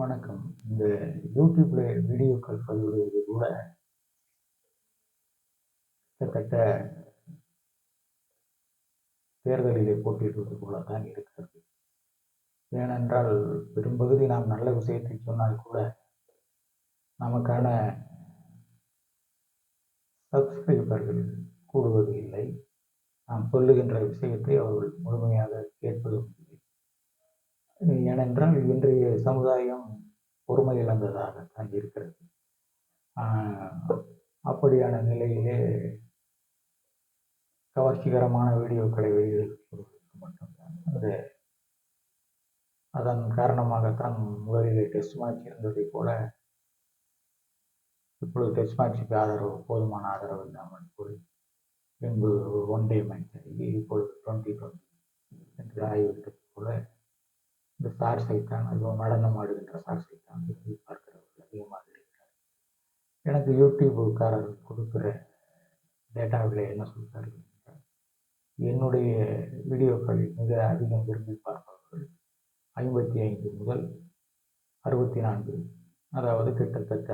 வணக்கம். இந்த யூடியூப்ல வீடியோக்கள் பதிவிடுவது கூட கிட்டத்தட்ட தேர்தலிலே போட்டியிடுவது போல தான் இருக்கிறது. ஏனென்றால் பெரும்பகுதி நாம் நல்ல விஷயத்தை சொன்னால் கூட நமக்கான சப்ஸ்கிரைபர்கள் கூடுவது இல்லை. நாம் சொல்லுகின்ற விஷயத்தை அவர்கள் முழுமையாக கேட்பதும் இல்லை. ஏனென்றால் இன்றைய சமுதாயம் பொறுமை இழந்ததாகத்தான் இருக்கிறது. அப்படியான நிலையிலே கவர்ச்சிகரமான வீடியோக்களை வெளியிடுவதற்கு மட்டும்தான் அது அதன் காரணமாகத்தான் முதலிலே டெஸ்ட் மேட்ச் இருந்ததை போல இப்பொழுது டெஸ்ட் மேட்சுக்கு ஆதரவு போதுமான ஆதரவு இல்லாமல் போய் பின்பு ஒன் டே மேட்ச் ஆகி இப்பொழுது டுவெண்ட்டி டுவெண்ட்டி என்று ஆகிவிட்டது போல இந்த சார் சைத்தான் ஐயோ நடனம் ஆடுகின்ற சார்ஸைத்தான் விரும்பி பார்க்கிறவர்கள் அதிகமாக இருக்கிறார் எனக்கு யூடியூபுக்காரர் கொடுக்குற டேட்டாவில் என்ன சொல்கிறார்கள் என்னுடைய வீடியோக்கள் மிக அதிகம் விரும்பி பார்ப்பவர்கள் ஐம்பத்தி ஐந்து முதல் அறுபத்தி நான்கு அதாவது கிட்டத்தட்ட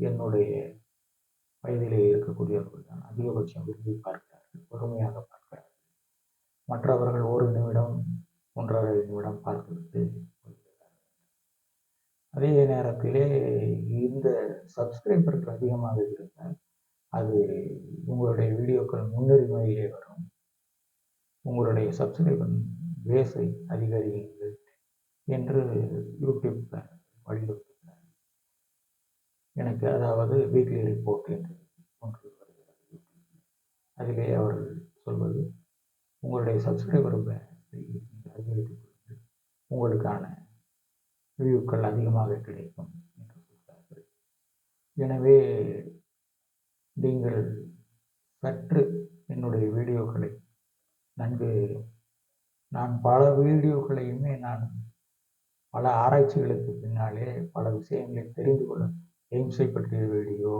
என்னுடைய வயதிலே இருக்கக்கூடியவர்கள் தான் அதிகபட்சம் விரும்பி பார்க்கிறார்கள் பொறுமையாக பார்க்கிறார்கள். மற்றவர்கள் பார்த்துவிட்டு அதே நேரத்திலே இந்த சப்ஸ்கிரைபர்கள் அதிகமாக இருந்தால் அது உங்களுடைய வீடியோக்கள் முன்னுரிமையிலே வரும். உங்களுடைய சப்ஸ்கிரைபர் பேஸை அதிகரியுங்கள் என்று யூடியூப் வலியுறுத்துகிறார் எனக்கு அதாவது வீக்லி ரிப்போர்ட் என்று ஒன்று வருகிறது. அதிலே அவர்கள் சொல்வது உங்களுடைய சப்ஸ்கிரைபர் அதிகரித்து உங்களுக்கான வியூக்கள் அதிகமாக கிடைக்கும் என்று சொல்கிறார்கள் எனவே நீங்கள் சற்று என்னுடைய வீடியோக்களை நன்கு நான் பல வீடியோக்களையுமே நான் பல ஆராய்ச்சிகளுக்கு பின்னாலே பல விஷயங்களை தெரிந்து கொள்ள எய்ம்ஸை பற்றிய வீடியோ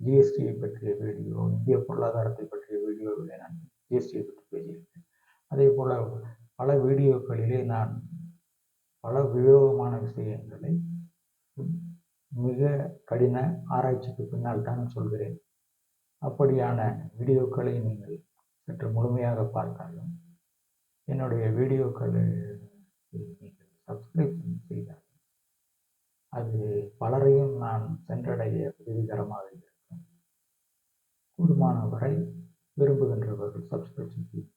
ஜிஎஸ்டியை பற்றிய வீடியோ இந்திய பொருளாதாரத்தை பற்றிய வீடியோவிலே நான் ஜிஎஸ்டியை பற்றி பேசியிருக்கேன். அதே போல் பல வீடியோக்களிலே நான் பல உபயோகமான விஷயங்களை மிக கடின ஆராய்ச்சிக்கு பின்னால் தான் சொல்கிறேன். அப்படியான வீடியோக்களை நீங்கள் சற்று முழுமையாக பார்த்தாலும் என்னுடைய வீடியோக்களை நீங்கள் சப்ஸ்கிரைப் செய்தால் அது பலரையும் நான் சென்றடைய உதவிகரமாக இருக்கும். கூடுமான வரை விரும்புகின்றவர்கள் சப்ஸ்கிரிப்ஷன் செய்து